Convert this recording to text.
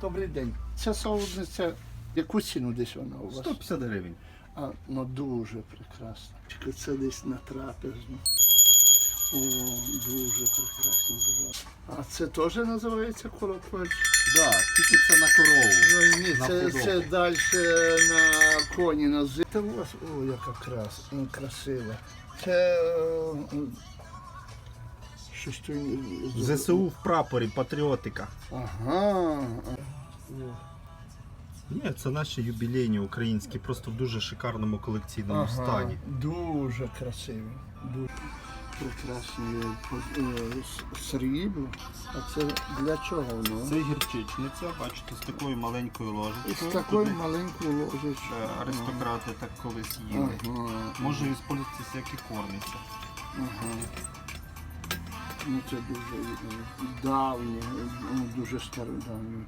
Добрий день. Ця солодниця, яку ціну десь вона у вас? 150 гривень. А, ну дуже прекрасно. Чекай, Це десь на трапезну. О, дуже прекрасно називається. А це теж називається колокольчик? Да, тільки це на корову. Ну, ні, На це, худобу. це далі на коні на зи. Це у вас, о, яка крас, м, красива. Це е, щось тут... ЗСУ в прапорі, патріотика. Ага. Ні, це наші юбілейні українські, просто в дуже шикарному колекційному Ага, стані. Дуже красиві. Дуже прекрасні е, срібло. А це для чого воно? Це гірчичниця, бачите, з такою маленькою ложечкою. З такою Туди, маленькою ложечкою. е, Аристократи так колись їли. Ага. Може використовуватися як і кормиться. Ага. Ну це дуже е, давнє, ну, дуже стародавнє.